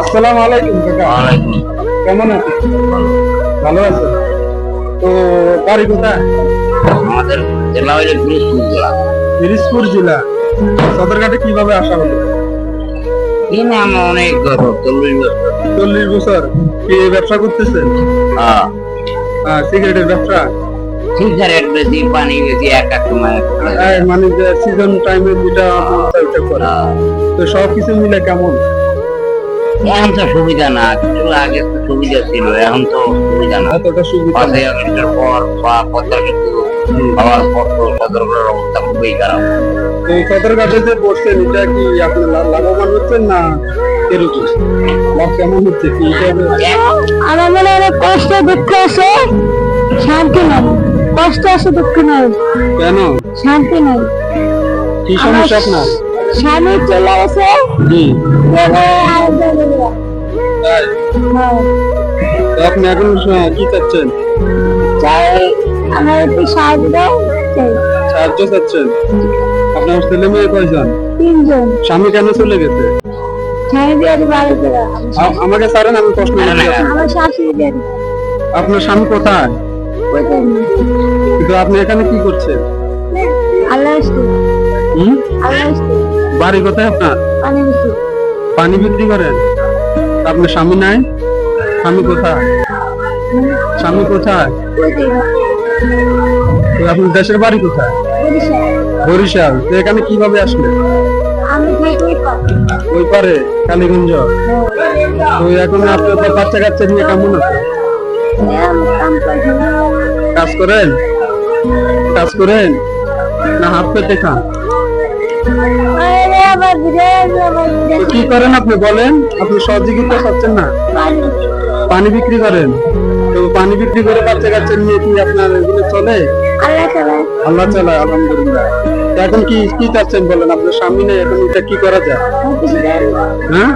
আসসালামু আলাইকুম কাকা। ওয়ালাইকুম কেমন আছেন? ভালো আছেন? তো বাড়ি কোথায়? আমাদের জেলা হইলে পিরোজপুর জেলা। পিরিজপুর জেলা। সদরঘাটে কীভাবে আসা হলো? এই অনেক চল্লিশ বছর। চল্লিশ বছর। কি ব্যবসা করতেছেন হ্যাঁ। আহ, সিগারেটের ব্যবসা? সিগারেট বেশি পানি বেশি এক এক হ্যাঁ, মানে সিজন টাইমে করে। হ্যাঁ। তো সব কিছু মিলে কেমন? এখন তো সুবিধা না কিছু আগে তো সুবিধা ছিল এখন তো সুবিধা না। এতটা সুবিধা পাঁচ আগস্টের পর বা পদ্মা কিন্তু হওয়ার পর তো অবস্থা খুবই খারাপ। তো সদরঘাটে যে বসছেন এটা কি আপনি লাভবান হচ্ছেন না এরকম? লাভ কেমন হচ্ছে কি? হিসাবে আমার মনে অনেক কষ্ট দুঃখ আছে। শান্তি নাই। কষ্ট আছে দুঃখ নাই। কেন? শান্তি নাই। কি সমস্যা আপনার? স্বামী চলে গেছে। জি। আপনি এখন কি চাচ্ছেন? চাই আমার একটু সাহায্য সাহায্য চাচ্ছেন? আপনার ছেলে মেয়ে কয়জন? তিনজন। স্বামী কেন চলে গেছে? আমাকে ছাড়েন আমি প্রশ্ন আপনার স্বামী কোথায়? কিন্তু আপনি এখানে কি করছেন? আল্লাহ আল্লাহ বাড়ি কোথায় আপনার? পানি বিক্রি। করেন? আপনার স্বামী নাই? স্বামী কোথায়? স্বামী কোথায়? আপনার দেশের বাড়ি কোথায়? বরিশাল। তো এখানে কীভাবে আসলে ওই। পারে কালীগঞ্জ? তো এখন আপনার বাচ্চা কাচ্চা নিয়ে কেমন আছে? না। কাজ করেন? কাজ করেন? না হাত পেতে খান কি করেন আপনি? বলেন। আপনি সহযোগিতা পাচ্ছেন না? পানি। বিক্রি করেন। তো পানি বিক্রি করে বাচ্চা কাচ্চা নিয়ে কি আপনার এগুলো চলে? আল্লাহ চালায়। আলহামদুলিল্লাহ। এখন কি কি চাচ্ছেন বলেন? আপনার স্বামী নেই এখন এটা কি করা যায়? হ্যাঁ?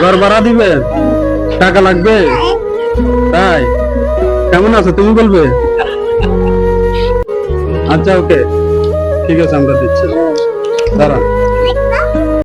ঘর ভাড়া দিবেন টাকা লাগবে? তাই? কেমন আছো? তুমি বলবে? আচ্ছা ওকে। ঠিক আছে আমরা দিচ্ছি দাঁড়ান